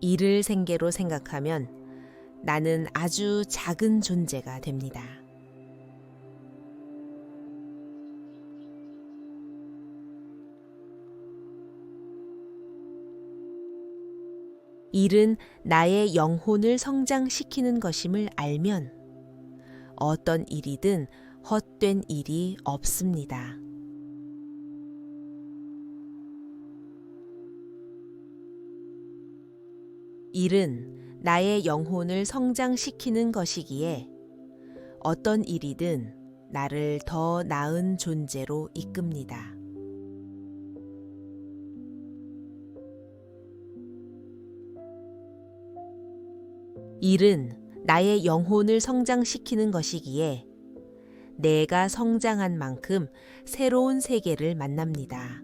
일을 생계로 생각하면 나는 아주 작은 존재가 됩니다. 일은 나의 영혼을 성장시키는 것임을 알면 어떤 일이든 헛된 일이 없습니다. 일은 나의 영혼을 성장시키는 것이기에 어떤 일이든 나를 더 나은 존재로 이끕니다. 일은 나의 영혼을 성장시키는 것이기에 내가 성장한 만큼 새로운 세계를 만납니다.